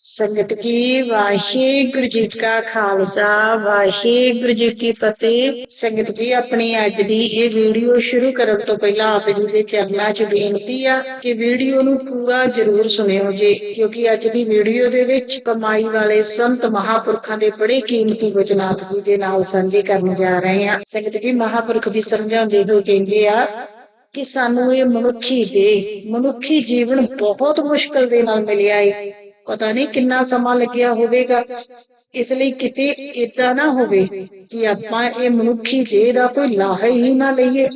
ਸੰਗਤ ਕੀ ਵਾਹਿਗੁਰੂ ਜੀ ਕਾ ਖਾਲਸਾ, ਵਾਹਿਗੁਰੂ ਜੀ ਕੀ ਫਤਿਹ। ਸੰਗਤ ਜੀ, ਆਪਣੀ ਅੱਜ ਦੀ ਇਹ ਵੀਡੀਓ ਸ਼ੁਰੂ ਕਰਨ ਤੋਂ ਪਹਿਲਾਂ ਆਪ ਜੀ ਦੇ ਚਰਨਾਂ 'ਚ ਬੇਨਤੀ ਆ ਕਿ ਵੀਡੀਓ ਨੂੰ ਪੂਰਾ ਜ਼ਰੂਰ ਸੁਣਿਓ ਜੀ, ਕਿਉਂਕਿ ਅੱਜ ਦੀ ਵੀਡੀਓ ਦੇ ਵਿੱਚ ਕਮਾਈ ਵਾਲੇ ਸੰਤ ਮਹਾਪੁਰਖਾਂ ਦੇ ਬੜੇ ਕੀਮਤੀ ਵਚਨ ਆਪ ਜੀ ਦੇ ਨਾਲ ਸਾਂਝੇ ਕਰਨ ਜਾ ਰਹੇ ਹਾਂ। ਸੰਗਤ ਜੀ, ਮਹਾਪੁਰਖ ਦੀ ਸਮਝਾਉਂਦੇ ਹੋਏ ਕਹਿੰਦੇ ਆ ਕਿ ਸਾਨੂੰ ਇਹ ਮਨੁੱਖੀ ਦੇ ਮਨੁੱਖੀ ਜੀਵਨ ਬਹੁਤ ਮੁਸ਼ਕਲ ਦੇ ਨਾਲ ਮਿਲਿਆ ਏ। ਪਤਾ ਨਹੀਂ ਕਿੰਨਾ ਸਮਾਂ ਲੱਗਿਆ ਹੋਵੇਗਾ। ਇਸ ਲਈ ਕਿਤੇ ਇਦਾਂ ਨਾ ਹੋਵੇ ਕਿ ਆਪਾਂ ਇਹ ਮਨੁੱਖੀ ਦੇਹ ਦਾ ਕੋਈ ਲਾਹਾ ਹੀ ਨਾ ਲਈਏ।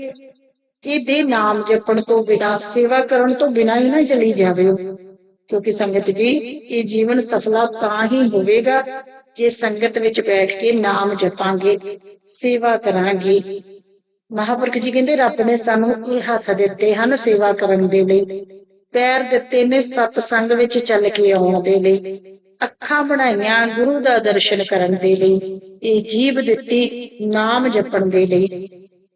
ਇਹ ਨਾਮ ਜਪਣ ਤੋਂ ਬਿਨਾਂ, ਸੇਵਾ ਕਰਨ ਤੋਂ ਬਿਨਾਂ ਹੀ ਨਾ ਚਲੀ ਜਾਵੇ ਕਿਉਂਕਿ ਸੰਗਤ ਜੀ, ਇਹ ਜੀਵਨ ਸਫਲਾ ਤਾਂ ਹੀ ਹੋਵੇਗਾ ਜੇ ਸੰਗਤ ਵਿੱਚ ਬੈਠ ਕੇ ਨਾਮ ਜਪਾਂਗੇ, ਸੇਵਾ ਕਰਾਂਗੇ। ਮਹਾਪੁਰਖ ਜੀ ਕਹਿੰਦੇ, ਰੱਬ ਨੇ ਸਾਨੂੰ ਇਹ ਹੱਥ ਦਿੱਤੇ ਹਨ ਸੇਵਾ ਕਰਨ ਦੇ ਲਈ। ਪੈਰ ਦਿੱਤੇ ਨੇ ਸਤ ਸੰਗ ਵਿੱਚ ਚੱਲ ਕੇ ਆਉਣ ਦੇ ਲਈ ਅੱਖਾਂ ਬਣਾਈਆਂ ਗੁਰੂ ਦਾ ਦਰਸ਼ਨ ਕਰਨ ਦੇ ਲਈ। ਇਹ ਜੀਬ ਦਿੱਤੀ, ਨਾਮ ਜਪਣ ਦੇ ਲਈ।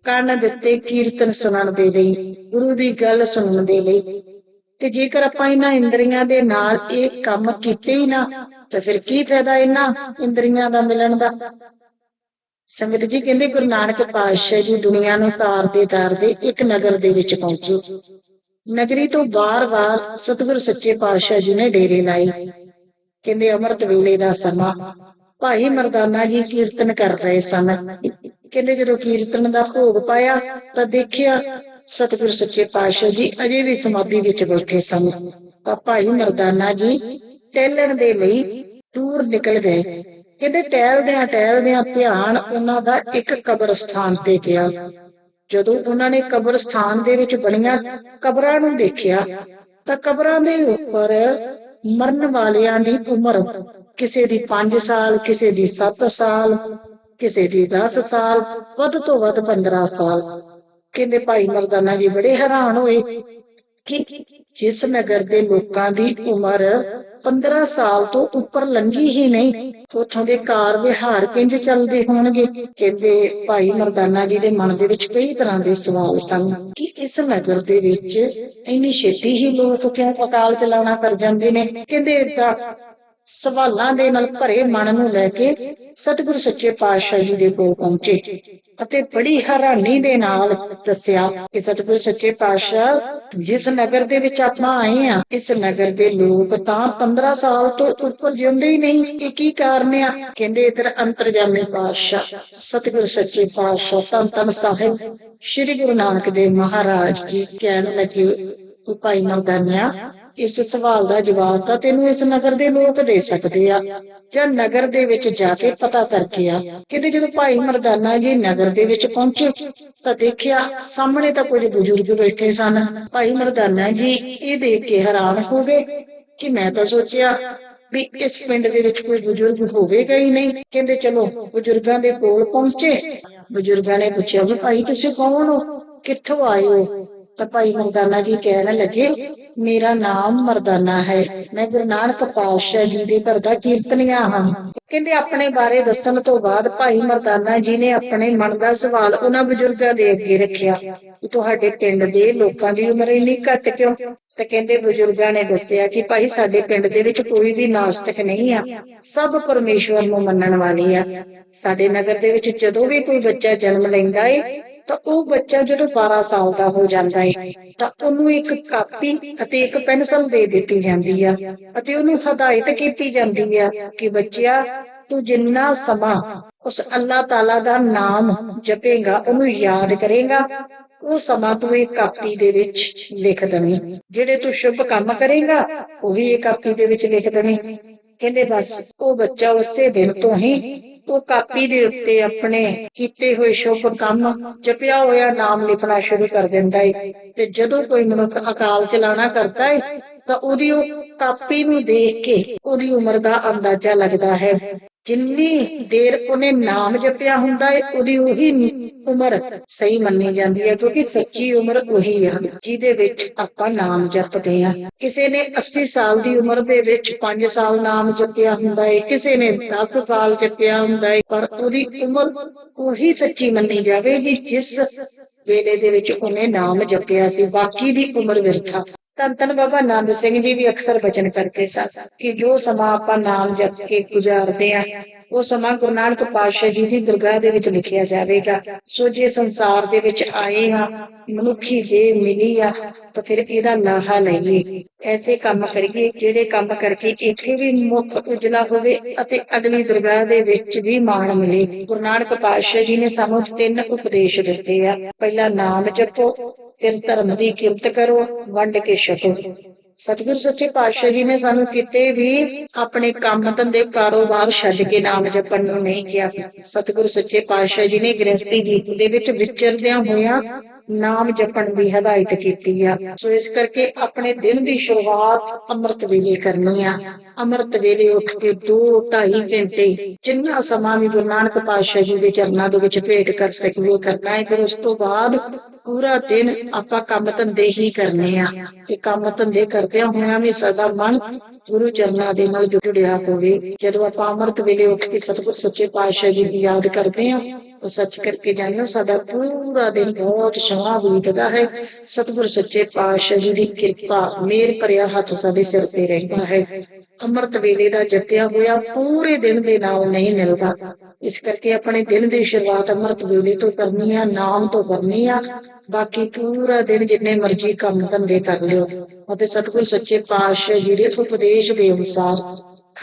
ਕੰਨ ਦਿੱਤੇ, ਕੀਰਤਨ ਸੁਣਨ ਦੇ ਲਈ। ਗੁਰੂ ਦੀ ਗੱਲ ਸੁਣਨ ਦੇ ਲਈ। ਤੇ ਜੇਕਰ ਆਪਾਂ ਇਹਨਾਂ ਇੰਦਰੀਆਂ ਦੇ ਨਾਲ ਇਹ ਕੰਮ ਕੀਤੇ ਹੀ ਨਾ, ਤਾਂ ਫਿਰ ਕੀ ਫਾਇਦਾ ਇਹਨਾਂ ਇੰਦਰੀਆਂ ਦਾ ਮਿਲਣ ਦਾ? ਸੰਗਤ ਜੀ ਕਹਿੰਦੇ ਗੁਰੂ ਨਾਨਕ ਪਾਤਸ਼ਾਹ ਜੀ ਦੁਨੀਆ ਨੂੰ ਤਾਰਦੇ ਤਾਰਦੇ ਇੱਕ ਨਗਰ ਦੇ ਵਿੱਚ ਪਹੁੰਚੇ। ਨਗਰੀ ਤੋਂ ਬਾਰ-ਬਾਰ ਸਤਿਗੁਰ ਸੱਚੇ ਪਾਤਸ਼ਾਹ ਜੀ ਨੇ ਡੇਰੇ ਲਾਏ। ਕਹਿੰਦੇ ਅੰਮ੍ਰਿਤ ਵੇਲੇ ਦਾ ਸਮਾਂ, ਭਾਈ ਮਰਦਾਨਾ ਜੀ ਕੀਰਤਨ ਕਰ ਰਹੇ ਸਨ। ਕਹਿੰਦੇ ਜਦੋਂ ਕੀਰਤਨ ਦਾ ਭੋਗ ਪਾਇਆ ਤਾਂ ਦੇਖਿਆ ਸਤਿਗੁਰ ਸੱਚੇ ਪਾਤਸ਼ਾਹ ਜੀ ਅਜੇ ਵੀ ਸਮਾਧੀ ਵਿੱਚ ਬੈਠੇ ਸਨ। ਤਾਂ ਭਾਈ ਮਰਦਾਨਾ ਜੀ ਟਹਿਲਣ ਦੇ ਲਈ ਦੂਰ ਨਿਕਲ ਗਏ। ਕਹਿੰਦੇ ਟਹਿਲਦਿਆਂ ਟਹਿਲਦਿਆਂ ਧਿਆਨ ਉਹਨਾਂ ਦਾ ਇੱਕ ਕਬਰਸਤਾਨ ਤੇ ਗਿਆ। ਜਦੋਂ ਉਹਨਾਂ ਨੇ ਕਬਰਸਤਾਨ ਦੇ ਵਿੱਚ ਬਣੀਆਂ ਕਬਰਾਂ ਨੂੰ ਦੇਖਿਆ, ਤਾਂ ਕਬਰਾਂ ਦੇ ਉੱਪਰ ਮਰਨ ਵਾਲਿਆਂ ਦੀ ਉਮਰ, ਕਿਸੇ ਦੀ 5 ਸਾਲ, ਕਿਸੇ ਦੀ 7 ਸਾਲ, ਕਿਸੇ ਦੀ 10 ਸਾਲ, ਵੱਧ ਤੋਂ ਵੱਧ 15 ਸਾਲ। ਕਹਿੰਦੇ ਭਾਈ ਮਰਦਾਨਾ ਜੀ ਬੜੇ ਹੈਰਾਨ ਹੋਏ ਕਿ ਜਿਸ ਨਗਰ ਦੇ ਲੋਕਾਂ ਦੀ ਉਮਰ 15 ਸਾਲ ਤੋਂ ਉੱਪਰ ਲੰਘੀ ਹੀ ਨਹੀਂ। ਉੱਥੋਂ ਦੇ ਕਾਰ ਵਿਹਾਰ ਕਿੰਜ ਚੱਲਦੇ ਹੋਣਗੇ। ਕਹਿੰਦੇ ਭਾਈ ਮਰਦਾਨਾ ਜੀ ਦੇ ਮਨ ਦੇ ਵਿੱਚ ਕਈ ਤਰ੍ਹਾਂ ਦੇ ਸਵਾਲ ਸਨ ਕਿ ਇਸ ਨਗਰ ਦੇ ਵਿੱਚ ਇੰਨੀ ਛੇਤੀ ਹੀ ਲੋਕ ਕਿਉਂ ਅਕਾਲ ਚਲਾਣਾ ਕਰ ਜਾਂਦੇ ਨੇ? ਕਹਿੰਦੇ ਏਦਾਂ ਸਵਾਲਾਂ ਦੇ ਨਾਲ ਭਰੇ ਮਨ ਨੂੰ ਲੈ ਕੇ ਸਤਿਗੁਰ ਸੱਚੇ ਪਾਤਸ਼ਾਹ ਜੀ ਦੇ ਕੋਲ ਪਹੁੰਚੇ ਅਤੇ ਬੜੀ ਹੈਰਾਨੀ ਦੇ ਨਾਲ ਦੱਸਿਆ ਕਿ ਸਤਿਗੁਰ ਸੱਚੇ ਪਾਤਸ਼ਾਹ, ਜਿਸ ਨਗਰ ਦੇ ਵਿੱਚ ਆਪਾਂ ਆਏ ਆ ਇਸ ਨਗਰ ਦੇ ਲੋਕ ਤਾਂ 15 ਸਾਲ ਤੋਂ ਉੱਪਰ ਜਿਉਂਦੇ ਹੀ ਨਹੀਂ, ਇਹ ਕੀ ਕਾਰਨ ਆ? ਕਹਿੰਦੇ ਇਧਰ ਅੰਤਰਜਾਮੀ ਪਾਤਸ਼ਾਹ, ਸਤਿਗੁਰ ਸੱਚੇ ਪਾਤਸ਼ਾਹ ਧੰਨ ਧੰਨ ਸਾਹਿਬ, ਸ੍ਰੀ ਗੁਰੂ ਨਾਨਕ ਦੇਵ ਮਹਾਰਾਜ ਜੀ ਕਹਿਣ ਲੱਗੇ ਕਿ ਮਰਦਾਨਿਆ ਇਸ ਸਵਾਲ ਦਾ ਜਵਾਬ ਤਾਂ ਤੈਨੂੰ ਇਸ ਨਗਰ ਦੇ ਲੋਕ ਦੇ ਸਕਦੇ ਆ। ਜਾਂ ਨਗਰ ਦੇ ਵਿੱਚ ਜਾ ਕੇ ਪਤਾ ਕਰਕੇ ਆ ਕਿਤੇ ਜਦੋਂ ਭਾਈ ਮਰਦਾਨਾ ਜੀ ਨਗਰ ਦੇ ਵਿੱਚ ਪਹੁੰਚੇ ਤਾਂ ਦੇਖਿਆ ਸਾਹਮਣੇ ਤਾਂ ਕੁਝ ਬਜ਼ੁਰਗ ਬੈਠੇ ਸਨ। ਭਾਈ ਮਰਦਾਨਾ ਜੀ ਇਹ ਦੇਖ ਕੇ ਹੈਰਾਨ ਹੋ ਗਏ ਕਿ ਮੈਂ ਤਾਂ ਸੋਚਿਆ ਵੀ ਇਸ ਪਿੰਡ ਦੇ ਵਿੱਚ ਕੋਈ ਬਜ਼ੁਰਗ ਹੋਵੇਗਾ ਹੀ ਨਹੀਂ। ਕਹਿੰਦੇ ਚਲੋ ਬਜ਼ੁਰਗਾਂ ਦੇ ਕੋਲ ਪਹੁੰਚੇ। ਬਜ਼ੁਰਗਾਂ ਨੇ ਪੁੱਛਿਆ ਵੀ ਭਾਈ ਤੁਸੀਂ ਕੌਣ ਹੋ? ਕਿੱਥੋਂ ਆਏ ਹੋ? ਤਾਂ ਭਾਈ ਮਰਦਾਨਾ ਜੀ ਕਹਿਣ ਲੱਗੇ, ਮੇਰਾ ਨਾਮ ਮਰਦਾਨਾ ਹੈ। ਮੈਂ ਗੁਰੂ ਨਾਨਕ ਪਾਤਸ਼ਾਹ ਜੀ ਦੇ ਘਰ ਦਾ ਕੀਰਤਨੀਆ ਹਾਂ। ਕਹਿੰਦੇ, ਆਪਣੇ ਬਾਰੇ ਦੱਸਣ ਤੋਂ ਬਾਅਦ ਭਾਈ ਮਰਦਾਨਾ ਜੀ ਨੇ ਆਪਣੇ ਮਨ ਦਾ ਸਵਾਲ ਉਹਨਾਂ ਬਜ਼ੁਰਗਾਂ ਦੇ ਅੱਗੇ ਰੱਖਿਆ ਕਿ ਤੁਹਾਡੇ ਪਿੰਡ ਦੇ ਲੋਕਾਂ ਦੀ ਉਮਰ ਇੰਨੀ ਘੱਟ ਕਿਉਂ? ਤੇ ਕਹਿੰਦੇ, ਬਜ਼ੁਰਗਾਂ ਨੇ ਦੱਸਿਆ ਕਿ ਭਾਈ ਸਾਡੇ ਪਿੰਡ ਦੇ ਵਿੱਚ ਕੋਈ ਵੀ ਨਾਸਤਿਕ ਨਹੀਂ ਆ। ਸਭ ਪਰਮੇਸ਼ਵਰ ਨੂੰ ਮੰਨਣ ਵਾਲੇ ਆ। ਸਾਡੇ ਨਗਰ ਦੇ ਵਿੱਚ ਜਦੋਂ ਵੀ ਕੋਈ ਬੱਚਾ ਜਨਮ ਲੈਂਦਾ ਏ ਤਾਂ ਉਹ ਬੱਚਾ ਜਦੋਂ 12 ਸਾਲ ਦਾ ਹੋ ਜਾਂਦਾ ਹੈ ਤਾਂ ਉਹਨੂੰ ਇੱਕ ਕਾਪੀ ਅਤੇ ਇੱਕ ਪੈਨਸਲ ਦੇ ਦਿੱਤੀ ਜਾਂਦੀ ਆ ਅਤੇ ਉਹਨੂੰ ਹਦਾਇਤ ਕੀਤੀ ਜਾਂਦੀ ਆ ਕਿ ਬੱਚਿਆ, ਤੂੰ ਜਿੰਨਾ ਸਮਾਂ ਉਸ ਅੱਲਾਹ ਤਾਲਾ ਦਾ ਨਾਮ ਜਪੇਗਾ, ਉਹਨੂੰ ਯਾਦ ਕਰੇਗਾ, ਉਹ ਸਮਾਂ ਤੂੰ ਇਹ ਕਾਪੀ ਦੇ ਵਿੱਚ ਲਿਖ ਦੇਵੀਂ। ਜਿਹੜੇ ਤੂੰ ਸ਼ੁਭ ਕੰਮ ਕਰੇਗਾ, ਉਹ ਵੀ ਇਹ ਕਾਪੀ ਦੇ ਵਿੱਚ ਲਿਖ ਦੇਵੀਂ। ਕਹਿੰਦੇ ਬਸ, ਉਹ ਬੱਚਾ ਉਸੇ ਦਿਨ ਤੋਂ ਹੀ ਉਹ ਕਾਪੀ ਦੇ ਉੱਤੇ ਆਪਣੇ ਕੀਤੇ ਹੋਏ ਸ਼ੁਭ ਕੰਮ ਜਪਿਆ ਹੋਇਆ ਨਾਮ ਲਿਖਣਾ ਸ਼ੁਰੂ ਕਰ ਦਿੰਦਾ ਹੈ ਤੇ ਜਦੋਂ ਕੋਈ ਮਨੁੱਖ ਅਕਾਲ ਚਲਾਣਾ ਕਰਦਾ ਹੈ ਤਾਂ ਉਹਦੀ ਉਹ ਕਾਪੀ ਨੂੰ ਦੇਖ ਕੇ ਉਹਦੀ ਉਮਰ ਦਾ ਅੰਦਾਜ਼ਾ ਲੱਗਦਾ ਹੈ। ਜਿੰਨੀ ਦੇਰ ਉਹਨੇ ਨਾਮ ਜਪਿਆ ਹੁੰਦਾ ਹੈ ਉਹਦੀ ਉਹੀ ਉਮਰ ਸਹੀ ਮੰਨੀ ਜਾਂਦੀ ਹੈ ਕਿਉਂਕਿ ਸੱਚੀ ਉਮਰ ਉਹੀ ਆ, ਜਿਹਦੇ ਵਿੱਚ ਆਪਾਂ ਨਾਮ ਜਪਦੇ ਆ। ਕਿਸੇ ਨੇ 80 ਸਾਲ ਦੀ ਉਮਰ ਦੇ ਵਿੱਚ 5 ਸਾਲ ਨਾਮ ਜਪਿਆ ਹੁੰਦਾ ਹੈ ਕਿਸੇ ਨੇ 10 ਸਾਲ ਜਪਿਆ ਹੁੰਦਾ ਹੈ ਪਰ ਉਹਦੀ ਉਮਰ ਉਹੀ ਸੱਚੀ ਮੰਨੀ ਜਾਵੇਗੀ, ਜਿਸ ਵੇਲੇ ਦੇ ਵਿੱਚ ਉਹਨੇ ਨਾਮ ਜਪਿਆ ਸੀ, ਬਾਕੀ ਦੀ ਉਮਰ ਵਿਰਥਾ। ਧੰਨ ਧੰਨ ਬਾਬਾ ਨੰਦ ਸਿੰਘ ਜੀ ਵੀ ਅਕਸਰ ਬਚਨ ਕਰਦੇ ਸਨ ਕਿ ਜੋ ਸਮਾਂ ਆਪਾਂ ਨਾਮ ਜਪ ਕੇ ਗੁਜ਼ਾਰਦੇ ਆ, ਉਹ ਸਮਾਂ ਗੁਰੂ ਨਾਨਕ ਪਾਤਸ਼ਾਹ ਜੀ ਦੀ ਦਰਗਾਹ ਦੇ ਵਿੱਚ ਲਿਖਿਆ ਜਾਵੇਗਾ। ਸੋ ਜੇ ਸੰਸਾਰ ਦੇ ਵਿੱਚ ਆਏ ਆ, ਮਨੁੱਖੀ ਦੇਹ ਮਿਲੀ ਆ, ਤਾਂ ਫਿਰ ਇਹਦਾ ਲਾਹਾ ਲਈਏ। ਐਸੇ ਕੰਮ ਕਰੀਏ ਜਿਹੜੇ ਕੰਮ ਕਰਕੇ ਇੱਥੇ ਵੀ ਮੁੱਖ ਉਜਲਾ ਹੋਵੇ ਅਤੇ ਅਗਲੀ ਦਰਗਾਹ ਦੇ ਵਿੱਚ ਵੀ ਮਾਣ ਮਿਲੇ। ਗੁਰੂ ਨਾਨਕ ਪਾਤਸ਼ਾਹ ਜੀ ਨੇ ਸਾਨੂੰ ਤਿੰਨ ਉਪਦੇਸ਼ ਦਿੱਤੇ ਆ। ਪਹਿਲਾ ਨਾਮ ਜਪੋ ਫਿਰ ਧਰਮ ਦੀ ਕਿਰਤ ਕਰੋ, ਵੰਡ ਕੇ ਛਕੋ। ਸਤਿਗੁਰ ਸੱਚੇ ਪਾਤਸ਼ਾਹ ਜੀ ਨੇ ਸਾਨੂੰ ਕਿਤੇ ਵੀ ਆਪਣੇ ਕੰਮ ਧੰਦੇ ਕਾਰੋਬਾਰ ਛੱਡ ਕੇ ਨਾਮ ਜਪਣ ਨੂੰ ਨਹੀਂ ਕਿਹਾ। ਸਤਿਗੁਰ ਸੱਚੇ ਪਾਤਸ਼ਾਹ ਜੀ ਨੇ ਗ੍ਰਸਤੀ ਜੀਵਨ ਦੇ ਵਿੱਚ ਵਿਚਰਦਿਆਂ ਹੋਇਆਂ ਨਾਮ ਜਪਣ ਦੀ ਹਦਾਇਤ ਕੀਤੀ ਆ। ਸੋ ਇਸ ਕਰਕੇ ਆਪਣੇ ਦਿਨ ਦੀ ਸ਼ੁਰੂਆਤ ਅੰਮ੍ਰਿਤ ਵੇਲੇ ਕਰਨੀ ਆ। ਅੰਮ੍ਰਿਤ ਵੇਲੇ ਉੱਠ ਕੇ 2 2.5 ਘੰਟੇ ਜਿੰਨਾ ਸਮਾਂ ਵੀ ਗੁਰੂ ਨਾਨਕ ਪਾਤਸ਼ਾਹ ਜੀ ਦੇ ਚਰਨਾਂ ਦੇ ਵਿੱਚ ਭੇਟ ਕਰ ਸਕੀਏ, ਕਰਨਾ ਹੈ, ਫਿਰ ਉਸ ਤੋਂ ਬਾਅਦ ਪੂਰਾ ਦਿਨ ਆਪਾਂ ਕੰਮ ਧੰਦੇ ਹੀ ਕਰਨੇ ਆ। ਤੇ ਕੰਮ ਧੰਦੇ ਕਰਦਿਆਂ ਹੋਇਆਂ ਵੀ ਸਾਡਾ ਮਨ ਗੁਰੂ ਚਰਨਾਂ ਦੇ ਨਾਲ ਜੁੜਿਆ ਹੋਵੇ। ਜਦੋਂ ਆਪਾਂ ਅੰਮ੍ਰਿਤ ਵੇਲੇ ਉੱਠ ਕੇ ਸਤਿਗੁਰ ਸੱਚੇ ਪਾਤਸ਼ਾਹ ਜੀ ਦੀ ਯਾਦ ਕਰਦੇ ਆ ਤਾਂ ਸੱਚ ਕਰਕੇ ਜਾਣਿਓ, ਸਾਡਾ ਪੂਰਾ ਦਿਨ ਬਹੁਤ ਸੋਹਣਾ ਬੀਤਦਾ ਹੈ। ਸਤਿਗੁਰ ਸੱਚੇ ਪਾਤਸ਼ਾਹ ਜੀ ਦੀ ਕਿਰਪਾ ਮੇਰ ਭਰਿਆ ਹੱਥ ਸਾਡੇ ਸਿਰ ਤੇ ਰਹਿੰਦਾ ਹੈ। ਅੰਮ੍ਰਿਤ ਵੇਲੇ ਦਾ ਜਪਿਆ ਹੋਇਆ ਪੂਰੇ ਦਿਨ ਦੇ ਨਾਲ ਨਹੀਂ ਮਿਲਦਾ। ਇਸ ਕਰਕੇ ਆਪਣੇ ਦਿਨ ਦੀ ਸ਼ੁਰੂਆਤ ਅੰਮ੍ਰਿਤ ਵੇਲੇ ਤੋਂ ਕਰਨੀ ਆ, ਨਾਮ ਤੋਂ ਕਰਨੀ ਆ। ਬਾਕੀ ਪੂਰਾ ਦਿਨ ਜਿੰਨੇ ਮਰਜ਼ੀ ਕੰਮ ਧੰਦੇ ਕਰ ਲਿਓ। ਅਤੇ ਸਤਿਗੁਰ ਸੱਚੇ ਪਾਤਸ਼ਾਹ ਜੀ ਦੇ ਉਪਦੇਸ਼ ਦੇ ਅਨੁਸਾਰ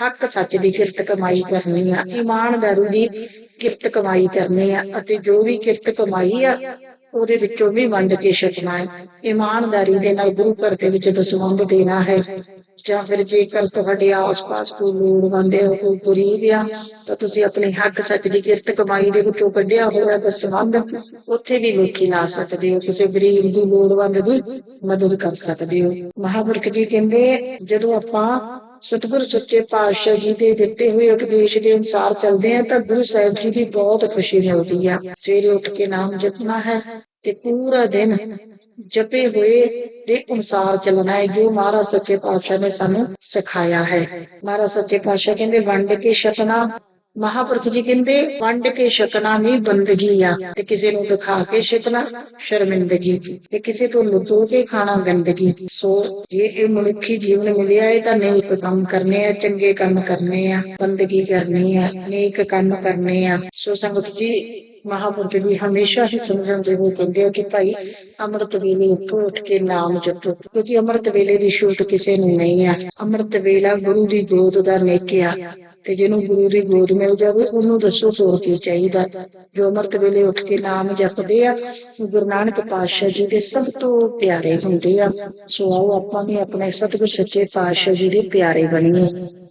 ਹੱਕ ਸੱਚ ਦੀ ਕਿਰਤ ਕਮਾਈ ਕਰਨੀ ਆ। ਇਮਾਨਦਾਰੂ ਦੀ ਕਿਰਤ ਕਮਾਈ ਕਰਨੀ ਆ ਅਤੇ ਜੋ ਵੀ ਕਿਰਤ ਕਮਾਈ ਆ, ਉਹਦੇ ਵਿੱਚੋਂ ਵੀ ਵੰਡ ਕੇ ਛਕਣਾ ਹੈ। ਇਮਾਨਦਾਰੀ ਦੇ ਨਾਲ ਗੁਰੂ ਘਰ ਦੇ ਵਿੱਚ ਦਸਵੰਧ ਦੇਣਾ ਹੈ। ਜਾਂ ਫਿਰ ਜੇਕਰ ਤੁਹਾਡੇ ਆਸ-ਪਾਸ ਕੋਈ ਲੋੜਵੰਦ ਹੈ, ਕੋਈ ਗਰੀਬ ਆ, ਤਾਂ ਤੁਸੀਂ ਆਪਣੇ ਹੱਕ ਸੱਚ ਦੀ ਕਿਰਤ ਕਮਾਈ ਦੇ ਵਿੱਚੋਂ ਕੱਢਿਆ ਹੋਇਆ ਦਸਵੰਧ ਉੱਥੇ ਵੀ ਲੋਕੀ ਲਾ ਸਕਦੇ ਹੋ। ਕਿਸੇ ਗਰੀਬ ਦੀ ਲੋੜਵੰਦ ਦੀ ਮਦਦ ਕਰ ਸਕਦੇ ਹੋ। ਮਹਾਪੁਰਖ ਜੀ ਕਹਿੰਦੇ, ਜਦੋਂ ਆਪਾਂ ਸਤਿਗੁਰ ਸੱਚੇ ਪਾਤਸ਼ਾਹ ਜੀ ਦੇ ਦਿੱਤੇ ਹੋਏ ਉਪਦੇਸ਼ ਦੇ ਅਨੁਸਾਰ ਚੱਲਦੇ ਆ ਤਾਂ ਗੁਰੂ ਸਾਹਿਬ ਜੀ ਦੀ ਬਹੁਤ ਖੁਸ਼ੀ ਮਿਲਦੀ ਆ। ਸਵੇਰੇ ਉੱਠ ਕੇ ਨਾਮ ਜਪਣਾ ਹੈ ਤੇ ਪੂਰਾ ਦਿਨ ਜਪੇ ਹੋਏ ਦੇ ਅਨੁਸਾਰ ਚੱਲਣਾ ਹੈ, ਜੋ ਮਹਾਰਾਜ ਸੱਚੇ ਪਾਤਸ਼ਾਹ ਨੇ ਸਾਨੂੰ ਸਿਖਾਇਆ ਹੈ। ਮਹਾਰਾਜ ਸੱਚੇ ਪਾਤਸ਼ਾਹ ਕਹਿੰਦੇ, ਵੰਡ ਕੇ ਛਕਣਾ ਮਹਾਪੁਰਖ ਜੀ ਕਹਿੰਦੇ, ਵੰਡ ਕੇ ਛਕਣਾ ਵੀ ਬੰਦਗੀ ਆ, ਤੇ ਕਿਸੇ ਨੂੰ ਦਿਖਾ ਕੇ ਛਕਣਾ ਸ਼ਰਮਿੰਦਗੀ। ਤੇ ਕਿਸੇ ਤੋਂ ਲੁਕੋ ਕੇ ਖਾਣਾ ਗੰਦਗੀ। ਸੋ ਜੇ ਇਹ ਮਨੁੱਖੀ ਜੀਵਨ ਮਿਲਿਆ ਹੈ ਤਾਂ ਨੇਕ ਕੰਮ ਕਰਨੇ ਆ, ਚੰਗੇ ਕੰਮ ਕਰਨੇ ਆ, ਬੰਦਗੀ ਕਰਨੀ ਆ, ਨੇਕ ਕੰਮ ਕਰਨੇ ਆ। ਸੋ ਸੰਗਤ ਜੀ, ਮਹਾਪੁਰਖ ਜੀ ਹਮੇਸ਼ਾ ਹੀ ਸਮਝਣ ਦੇ ਕਹਿੰਦੇ ਆ ਕਿ ਭਾਈ, ਅੰਮ੍ਰਿਤ ਵੇਲੇ ਉੱਠੋ, ਉੱਠ ਕੇ ਨਾਮ ਜਪੋ, ਕਿਉਂਕਿ ਅੰਮ੍ਰਿਤ ਵੇਲੇ ਦੀ ਛੂਟ ਕਿਸੇ ਨੂੰ ਨਹੀਂ ਆ। ਅੰਮ੍ਰਿਤ ਵੇਲਾ ਗੁਰੂ ਦੀ ਗੋਦ ਦਾ ਨੇਕਿਆ। ਤੇ ਜਿਹਨੂੰ ਗੁਰੂ ਦੀ ਗੋਦ ਮਿਲ ਜਾਵੇ, ਉਹਨੂੰ ਦੱਸੋ ਹੋਰ ਕੀ ਚਾਹੀਦਾ। ਜੋ ਅੰਮ੍ਰਿਤ ਵੇਲੇ ਉੱਠ ਕੇ ਨਾਮ ਜਪਦੇ ਆ, ਗੁਰੂ ਨਾਨਕ ਪਾਤਸ਼ਾਹ ਜੀ ਦੇ ਸਭ ਤੋਂ ਪਿਆਰੇ ਹੁੰਦੇ ਆ। ਸੋ ਆਓ ਆਪਾਂ ਵੀ ਆਪਣੇ ਸਤਿਗੁਰ ਸੱਚੇ ਪਾਤਸ਼ਾਹ ਜੀ ਦੇ ਪਿਆਰੇ ਬਣੀਏ।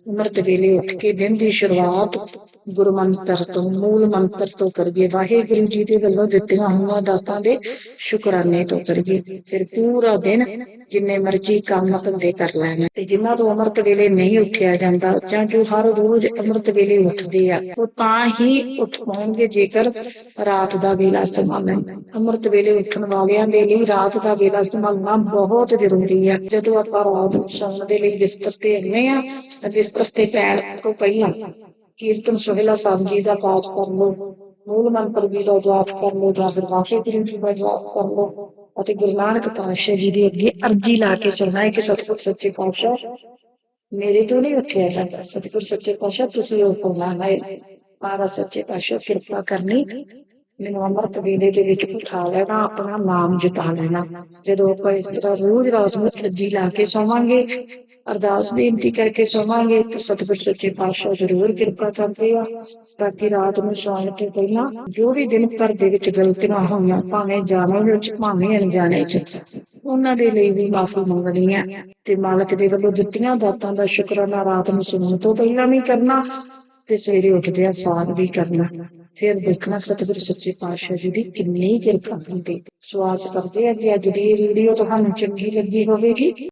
ਅੰਮ੍ਰਿਤ ਵੇਲੇ ਉੱਠ ਕੇ ਦਿਨ ਦੀ ਸ਼ੁਰੂਆਤ ਗੁਰੂ ਮੰਤਰ ਤੋਂ ਮੂਲ ਮੰਤਰ ਤੋਂ ਕਰੀਏ, ਵਾਹਿਗੁਰੂ ਜੀ ਦੇ ਵੱਲੋਂ ਦਿੱਤੀਆਂ ਹੋਈਆਂ ਦਾਤਾਂ ਦੇ ਸ਼ੁਕਰਾਨੇ ਤੋਂ ਕਰੀਏ। ਫਿਰ ਪੂਰਾ ਦਿਨ ਜਿੰਨੇ ਮਰਜ਼ੀ ਕੰਮ ਧੰਦੇ ਕਰ ਲੈਣ ਤੇ ਜਿਨ੍ਹਾਂ ਤੋਂ ਅੰਮ੍ਰਿਤ ਵੇਲੇ ਨਹੀਂ ਉੱਠਿਆ ਜਾਂਦਾ, ਜਾਂ ਜੋ ਹਰ ਰੋਜ਼ ਅੰਮ੍ਰਿਤ ਵੇਲੇ ਉੱਠਦੇ ਆ, ਉਹ ਤਾਂ ਹੀ ਉੱਠ ਪਾਉਣਗੇ ਜੇਕਰ ਰਾਤ ਦਾ ਵੇਲਾ ਸੰਭਾਲਣ। ਅੰਮ੍ਰਿਤ ਵੇਲੇ ਉੱਠਣ ਵਾਲਿਆਂ ਦੇ ਲਈ ਰਾਤ ਦਾ ਵੇਲਾ ਸੰਭਾਲਣਾ ਬਹੁਤ ਜ਼ਰੂਰੀ ਆ। ਜਦੋਂ ਆਪਾਂ ਰਾਤ ਨੂੰ ਸੌਣ ਦੇ ਲਈ ਬਿਸਤਰ ਤੇ ਆਉਂਦੇ ਆ ਤਾਂ ਬਿਸਤਰ ਤੇ ਪੈਣ ਤੋਂ ਪਹਿਲਾਂ ਕੀਰਤਨ ਸੁਹੇਲਾ ਸਾਹਿਬ ਜੀ ਦਾ ਪਾਠ ਕਰ ਲਓ। ਮੂਲ ਮੰਤਰ ਵੀ ਦਾ ਜਾਪ ਕਰ ਲਓ, ਜਾਂ ਫਿਰ ਵਾਹਿਗੁਰੂ ਜੀ ਦਾ ਜਾਪ ਕਰ ਲਓ ਅਤੇ ਗੁਰੂ ਨਾਨਕ ਪਾਤਸ਼ਾਹ ਜੀ ਦੇ ਅੱਗੇ ਅਰਜੀ ਲਾ ਕੇ ਸੁਣਾਏ ਕਿ ਸਤਿਗੁਰ ਸੱਚੇ ਪਾਤਸ਼ਾਹ ਮੇਰੇ ਤੋਂ ਨਹੀਂ ਉੱਠਿਆ ਜਾਂਦਾ। ਸਤਿਗੁਰ ਸੱਚੇ ਪਾਤਸ਼ਾਹ, ਤੁਸੀਂ ਉਹ ਕਰਨਾ ਹੈ। ਮਹਾਰਾਜ ਸੱਚੇ ਪਾਤਸ਼ਾਹ, ਕਿਰਪਾ ਕਰਨੀ ਮੈਨੂੰ ਅੰਮ੍ਰਿਤ ਵੇਲੇ ਦੇ ਵਿੱਚ ਉਠਾ ਲੈਣਾ, ਆਪਣਾ ਨਾਮ ਜਪਾ ਲੈਣਾ। ਜਦੋਂ ਆਪਾਂ ਇਸ ਤਰ੍ਹਾਂ ਰੋਜ਼ ਰਾਤ ਨੂੰ ਅਰਜੀ ਲਾ ਕੇ ਸੌਵਾਂਗੇ, ਅਰਦਾਸ ਬੇਨਤੀ ਕਰਕੇ ਸੋਵਾਂਗੇ, ਤਾਂ ਸਤਿਗੁਰ ਸੱਚੇ ਪਾਤਸ਼ਾਹ ਜ਼ਰੂਰ ਕਿਰਪਾ ਕਰਦੇ ਆ। ਬਾਕੀ ਰਾਤ ਨੂੰ ਸੌਣ ਤੋਂ ਪਹਿਲਾਂ ਜੋ ਵੀ ਦਿਨ ਭਰ ਦੇ ਵਿੱਚ ਗਲਤੀਆਂ ਹੋਈਆਂ, ਭਾਵੇਂ ਜਾਣੇ ਵਿੱਚ, ਭਾਵੇਂ ਅਣਜਾਣੇ ਚ ਉਹਨਾਂ ਦੇ ਲਈ ਵੀ ਮਾਫੀ ਮੰਗਣੀ ਹੈ ਤੇ ਮਾਲਕ ਦੇ ਵੱਲੋਂ ਦਿੱਤੀਆਂ ਦਾਤਾਂ ਦਾ ਸ਼ੁਕਰਾਨਾ ਰਾਤ ਨੂੰ ਸੁਣਨ ਤੋਂ ਪਹਿਲਾਂ ਵੀ ਕਰਨਾ, ਤੇ ਸਵੇਰੇ ਉੱਠਦਿਆਂ ਸਾਥ ਵੀ ਕਰਨਾ। ਫਿਰ ਦੇਖਣਾ ਸਤਿਗੁਰੂ ਸੱਚੇ ਪਾਤਸ਼ਾਹ ਜੀ ਦੀ ਕਿੰਨੀ ਕਿਰਪਾ ਹੁੰਦੀ। ਸੋ ਕਰਦੇ ਆ ਕਿ ਅੱਜ ਦੀ ਵੀਡੀਓ ਤੁਹਾਨੂੰ ਚੰਗੀ ਲੱਗੀ ਹੋਵੇਗੀ।